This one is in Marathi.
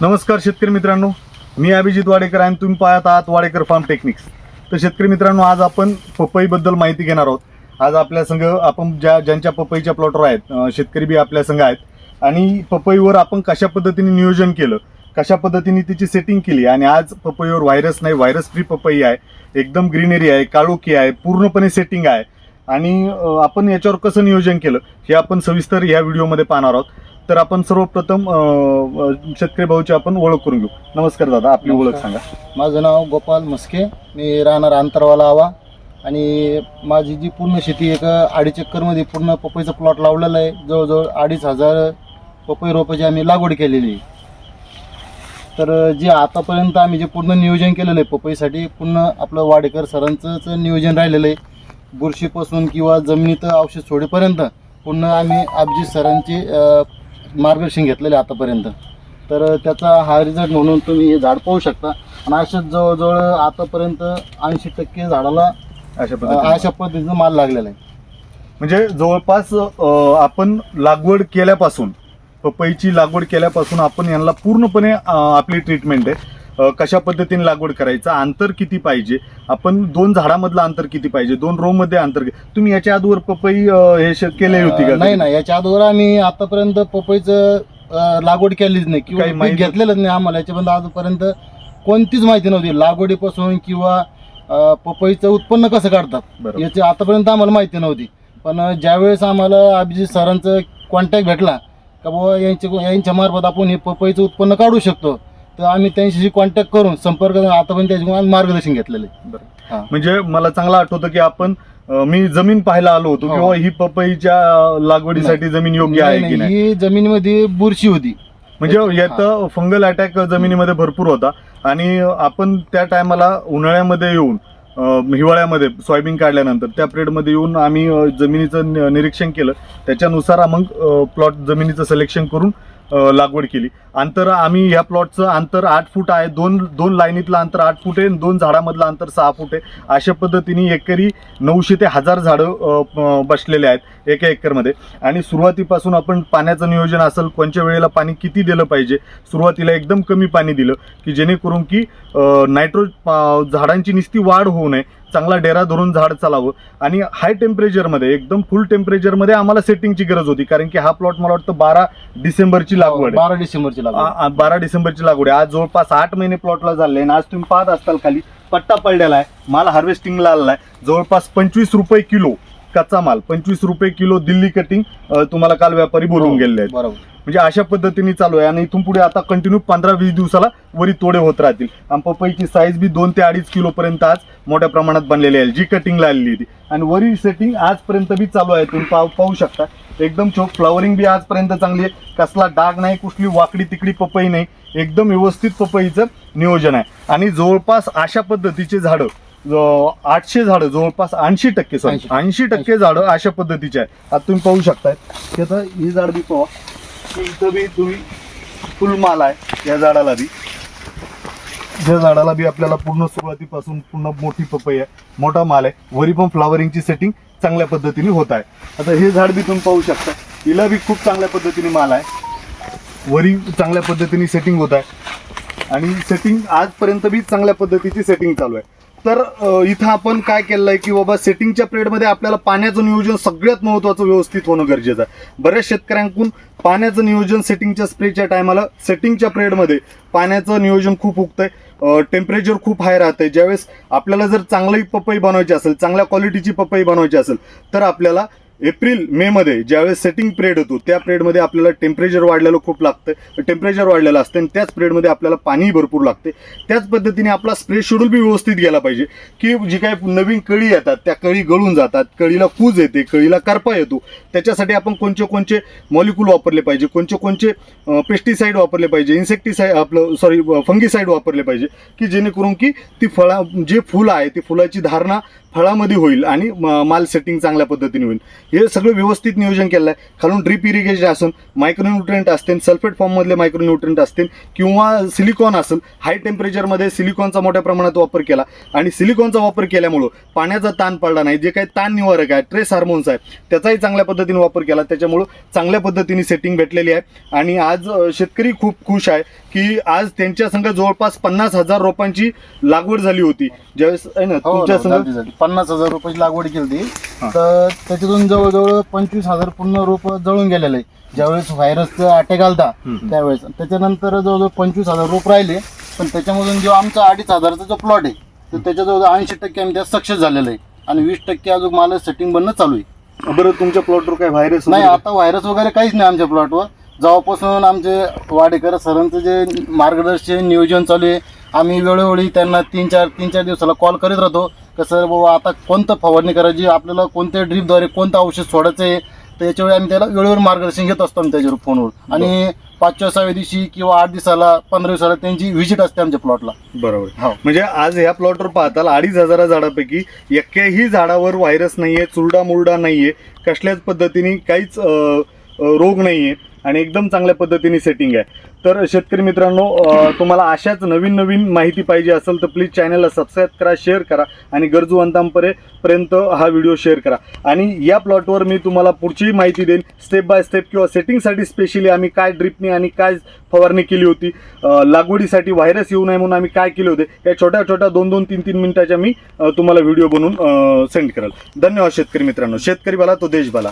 नमस्कार शेतकरी मित्रांनो. मी अभिजित वाडेकर आणि तुम्ही पाहत आहात वाडेकर फार्म टेक्निक्स. तर शेतकरी मित्रांनो आज आपण पपईबद्दल माहिती घेणार आहोत. आज आपल्या संघ आपण ज्या ज्यांच्या पपईच्या प्लॉटवर आहेत शेतकरी बी आपल्या संघ आहेत. आणि पपईवर आपण कशा पद्धतीने नियोजन केलं कशा पद्धतीने तिची सेटिंग केली आणि आज पपईवर व्हायरस नाही व्हायरस फ्री पपई आहे एकदम ग्रीनरी आहे काळोखी आहे पूर्णपणे सेटिंग आहे. आणि आपण याच्यावर कसं नियोजन केलं हे आपण सविस्तर या व्हिडिओमध्ये पाहणार आहोत. तर आपण सर्वप्रथम अं, शेतकरी भाऊची आपण ओळख करून घेऊ. नमस्कार दादा आपली ओळख नमस्कार. सांगा. माझं नाव गोपाल मस्के मी राहणार अंतरवाला आवा. आणि माझी जी पूर्ण शेती एक अडीच एकरमध्ये पूर्ण पपईचा प्लॉट लावलेला आहे. जवळजवळ अडीच हजार पपई रोपाची आम्ही लागवड केलेली आहे. तर जे आतापर्यंत आम्ही जे पूर्ण नियोजन केलेलं आहे पपईसाठी पूर्ण आपलं वाडेकर सरांचंच नियोजन राहिलेलं आहे. बुरशीपासून किंवा जमिनीत औषध सोडेपर्यंत पूर्ण आम्ही अभिजित सरांचे अ, मार्गदर्शन घेतलेले आतापर्यंत. तर त्याचा हा रिझल्ट म्हणून तुम्ही हे झाड पाहू शकता. आणि अशाच जवळजवळ आतापर्यंत ऐंशी टक्के झाडाला अशा पद्धतीने. अशा पद्धतीचा माल लागलेला आहे. म्हणजे जवळपास अं, आपण लागवड केल्यापासून पपईची लागवड केल्यापासून आपण यांना पूर्णपणे अं, आपली ट्रीटमेंट आहे. कशा पद्धतीने लागवड करायचं अंतर किती पाहिजे? आपण दोन झाडामधलं अंतर किती पाहिजे? दोन रो मध्ये अंतर तुम्ही याच्या आधीवर पपई हे केली होती का नाही नाही याच्या अगोदर आम्ही आतापर्यंत पपईचं लागवड केलीच नाही. किंवा माहिती- घेतलेलंच नाही आम्हाला. याच्यापर्यंत आजपर्यंत कोणतीच माहिती नव्हती. लागवडीपासून किंवा पपईचं उत्पन्न कसं काढतात याची आतापर्यंत आम्हाला माहिती नव्हती. पण ज्यावेळेस आम्हाला अभिजित सरांचं कॉन्टॅक्ट भेटला का बाबा यांच्या यांच्या मार्फत आपण हे पपईचं उत्पन्न काढू शकतो. तर आम्ही त्यांच्याशी कॉन्टॅक्ट करून संपर्क करून आतापर्यंत आम्ही मार्गदर्शन घेतलेलं आहे. बरं. म्हणजे मला चांगलं आठवतं की आपण अं, मी जमीन पाहायला आलो होतो हो. किंवा ही पपईच्या लागवडीसाठी जमीन योग्य आहे की नाही. ही जमिनीमध्ये बुरशी होती. म्हणजे यात फंगल अटॅक जमिनीमध्ये भरपूर होता. आणि आपण त्या टायमाला उन्हाळ्यामध्ये येऊन अं, हिवाळ्यामध्ये सोयाबीन काढल्यानंतर त्या पिरियडमध्ये येऊन आम्ही अं, जमिनीचं नि- निरीक्षण केलं. त्याच्यानुसार मग प्लॉट जमिनीचं सिलेक्शन करून लागवड केली. अंतर आम्ही या प्लॉटचं अंतर आठ फूट आहे. दोन दोन लाईनीतलं अंतर आठ फूट आहे दोन झाडामधलं अंतर सहा फूट आहे. अशा पद्धतीने एकरी नऊशे ते हजार झाडं बसलेले आहेत एका एकरमध्ये. आणि सुरुवातीपासून आपण पाण्याचं नियोजन असेल कोणत्या वेळेला पाणी किती दिलं पाहिजे सुरुवातीला एकदम कमी पाणी दिलं की जेणेकरून की नायट्रो झाडांची निस्ती वाढ होऊ नये. चांगला डेरा धरून झाड चालावं. आणि हाय टेम्परेचरमध्ये एकदम फुल टेम्परेचरमध्ये आम्हाला सेटिंगची गरज होती. कारण की हा प्लॉट मला वाटतं बारा डिसेंबरची लागवड आहे. बारा डिसेंबरची लागवड. बारा डिसेंबरची लागवड आहे. आज जवळपास आठ महिने प्लॉटला झाले आणि आज तुम्ही पाहत असताल खाली पट्टा पडलेला आहे. माल हार्वेस्टिंगला आलेला आहे. जवळपास पंचवीस रुपये किलो. कच्चा माल पंचवीस रुपये किलो दिल्ली कटिंग तुम्हाला काल व्यापारी बोलवून गेलेले आहेत. बरोबर. म्हणजे अशा पद्धतीने चालू आहे आणि इथून पुढे आता कंटिन्यू पंधरा वीस दिवसाला वरी तोडे होत राहतील. आणि पपईची साईज बी दोन ते अडीच किलो पर्यंत आज मोठ्या प्रमाणात बनलेली आहे. जी कटिंगला आलेली होती आणि वरी सेटिंग आजपर्यंत बी चालू आहे. तुम्ही पाहू पाहू शकता. एकदम चोख फ्लॉवरिंग बी आजपर्यंत चांगली आहे. कसला डाग नाही कुठली वाकडी तिकडी पपई नाही. एकदम व्यवस्थित पपईचं नियोजन आहे. आणि जवळपास अशा पद्धतीचे झाडं आठशे झाडं जवळपास ऐंशी टक्के सॉरी ऐंशी. टक्के झाडं अशा पद्धतीचे आहे आता तुम्ही पाहू शकताय. आता ही झाड बी पाहा. इथं बी तुम्ही फुल माल आहे या झाडाला बी. या झाडाला बी आपल्याला पूर्ण सुरुवातीपासून पूर्ण मोठी पपई आहे मोठा माल आहे. वरी पण फ्लावरिंगची सेटिंग चांगल्या पद्धतीने होत आहे. आता हे झाड बी तुम्ही पाहू शकता. हिला बी खूप चांगल्या पद्धतीने माल आहे. वरी चांगल्या पद्धतीने सेटिंग होत आहे. आणि सेटिंग आजपर्यंत बी चांगल्या पद्धतीची सेटिंग चालू आहे. तर इथं आपण काय केलं आहे की बाबा सेटिंगच्या पिरियडमध्ये आपल्याला पाण्याचं नियोजन सगळ्यात महत्त्वाचं व्यवस्थित होणं गरजेचं आहे. बऱ्याच शेतकऱ्यांकडून पाण्याचं नियोजन सेटिंगच्या स्प्रेच्या टायमाला सेटिंगच्या पिरियडमध्ये पाण्याचं नियोजन खूप उगतंय. टेम्परेचर खूप हाय राहतंय. ज्यावेळेस आपल्याला जर चांगली पपई बनवायची असेल चांगल्या क्वालिटीची पपई बनवायची असेल तर आपल्याला एप्रिल मे मध्ये ज्यावेळेस सेटिंग पिरियड होतो त्या पिरियडमध्ये आपल्याला टेम्परेचर वाढलेलं खूप लागतं. टेम्परेचर वाढलेलं असतं आणि त्याच पिरियडमध्ये आपल्याला पाणी भरपूर लागते. त्याच पद्धतीने आपला स्प्रे शेड्यूल बी व्यवस्थित गेला पाहिजे की जी काही नवीन कळी येतात त्या कळी गळून जातात कळीला कूज येते कळीला करपा येतो. त्याच्यासाठी आपण कोणते कोणते मॉलिक्यूल वापरले पाहिजे कोणते कोणते पेस्टिसाईड वापरले पाहिजे इन्सेक्टिसाईड आपलं सॉरी फंगीसाईड वापरले पाहिजे की जेणेकरून की ती फळा जे फुलं आहे ती फुलाची धारणा फळामध्ये होईल आणि माल सेटिंग चांगल्या पद्धतीने होईल. हे सगळं व्यवस्थित नियोजन केलं आहे खालून ड्रीप इरिगेशन असून मायक्रोन्युट्रिएंट असतील सल्फेट फॉर्ममधले मायक्रोन्युट्रिएंट असतील किंवा सिलिकॉन असेल हाय टेम्परेचरमध्ये सिलिकॉनचा मोठ्या प्रमाणात वापर केला. आणि सिलिकॉनचा वापर केल्यामुळं पाण्याचा ताण पडला नाही. जे काही ताण निवारक आहे ट्रेस हार्मोन्स आहे त्याचाही चांगल्या पद्धतीने वापर केला. त्याच्यामुळं चांगल्या पद्धतीने सेटिंग भेटलेली आहे. आणि आज शेतकरी खूप खुश आहे की आज त्यांच्या संघ जवळपास पन्नास हजार रोपांची लागवड झाली होती. ज्यावेळेस आहे ना हो, तुमच्या हो, संघ. पन्नास हजार रुपयाची लागवड केली हा. तर त्याच्यातून जवळजवळ पंचवीस हजार पूर्ण रोप जळून गेलेले ज्यावेळेस व्हायरसचं अटॅक आलता हम्म. त्यावेळेस. त्याच्यानंतर जवळजवळ पंचवीस हजार रोप राहिले पण त्याच्यामधून जो आमचा अडीच हजाराचा जो प्लॉट आहे तर त्याच्याजवळ ऐंशी टक्के आम्ही त्यात सक्सेस झालेलं आहे. आणि वीस टक्के अजून मला सेटिंग बनणं चालू आहे. बरं तुमच्या प्लॉटवर काय व्हायरस नाही आता व्हायरस वगैरे काहीच नाही आमच्या प्लॉटवर जेव्हापासून आमचे वाडेकर सरांचं जे मार्गदर्शन नियोजन चालू आहे आम्ही वेळोवेळी त्यांना तीन चार तीन चार दिवसाला कॉल करीत राहतो का सर बाबा आता कोणतं फवारणी करायची? आपल्याला कोणत्या ड्रीपद्वारे कोणतं औषध सोडायचं आहे? तर याच्यावेळी आम्ही त्याला वेळेवर मार्गदर्शन घेत असतो आम्ही त्याच्यावर फोनवर आणि पाचव्या सहाव्या दिवशी किंवा आठ दिवसाला पंधरा दिवसाला त्यांची व्हिजिट असते आमच्या प्लॉटला बरोबर. हो. म्हणजे आज ह्या प्लॉटवर पाहताल अडीच हजारा झाडापैकी एक्याही झाडावर व्हायरस नाहीये चुरडा मुरडा नाहीये कसल्याच पद्धतीने काहीच रोग नाहीये. आणि एकदम चांगल्या पद्धतीने सेटिंग आहे. तर शेतकरी मित्रांनो तुम्हाला अशाच नवीन नवीन माहिती पाहिजे असेल तर प्लीज चॅनलला सबस्क्राईब करा शेअर करा आणि गरजूवंतांपर्यंत हा व्हिडिओ शेअर करा. आणि या प्लॉटवर मी तुम्हाला पुढची माहिती देईन. स्टेप बाय स्टेप किंवा सेटिंगसाठी स्पेशली आम्ही काय ड्रिपने आणि काय फवारणी केली होती लागवडीसाठी व्हायरस येऊ नये म्हणून आम्ही काय केले होते या छोट्या छोट्या दोन दोन तीन तीन मिनिटाच्या मी तुम्हाला व्हिडिओ बनवून सेंड करेल. धन्यवाद शेतकरी मित्रांनो. शेतकरी बाला तो देश बाला.